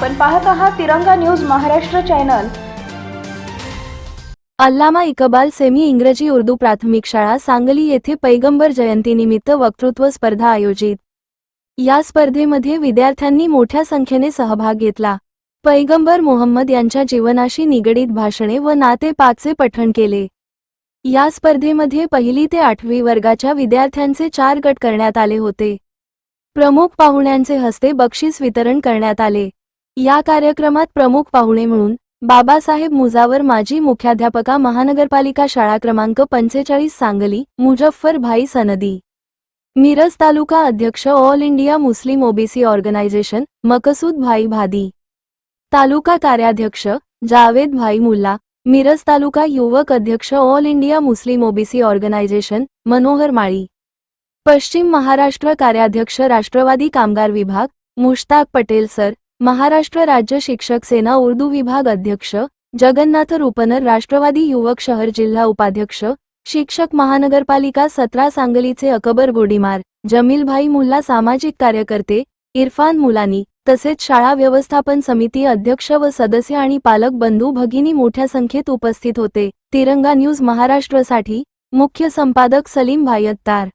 आपण पाहत आहात Tiranga news Maharashtra channel. Allama Iqbal semi इंग्रजी उर्दू प्राथमिक शाळा सांगली येथे पैगंबर जयंतीनिमित्त वक्तृत्व स्पर्धा आयोजित. या स्पर्धेमध्ये विद्यार्थ्यांनी मोठ्या संख्येने सहभाग घेतला. पैगंबर मोहम्मद यांच्या जीवनाशी निगडीत भाषणे व नाते पाचचे पठण केले. या स्पर्धेमध्ये पहिली ते आठवी वर्गाच्या विद्यार्थ्यांचे चार गट करण्यात आले होते. प्रमुख पाहुण्यांचे हस्ते बक्षीस वितरण करण्यात आले. या कार्यक्रमात प्रमुख पाहुणे म्हणून बाबासाहेब मुजावर माजी मुख्याध्यापका महानगरपालिका शाळा क्रमांक पंचेचाळीस सांगली मुजफ्फरभाई सनदी. मिरज तालुका अध्यक्ष all India Muslim OBC organisation Maqsood भाई भादी. तालुका कार्याध्यक्ष जावेद भाई मुल्ला. मिरज तालुका युवक अध्यक्ष all India Muslim OBC organisation Manohar Mali. पश्चिम महाराष्ट्र कार्याध्यक्ष राष्ट्रवादी कामगार विभाग मुश्ताक पटेल सर. महाराष्ट्र राज्य शिक्षक सेना उर्दू विभाग अध्यक्ष जगन्नाथ रुपनर राष्ट्रवादी युवक शहर जिल्हा उपाध्यक्ष शिक्षक महानगरपालिका सतरा सांगलीचे अकबर गोडीमार जमीलभाई मुल्ला सामाजिक कार्यकर्ते इरफान मुलानी तसेच शाळा व्यवस्थापन समिती अध्यक्ष व सदस्य आणि पालक बंधू भगिनी मोठ्या संख्येत उपस्थित होते. तिरंगा न्यूज महाराष्ट्रसाठी मुख्य संपादक सलीम भाई अत्तार.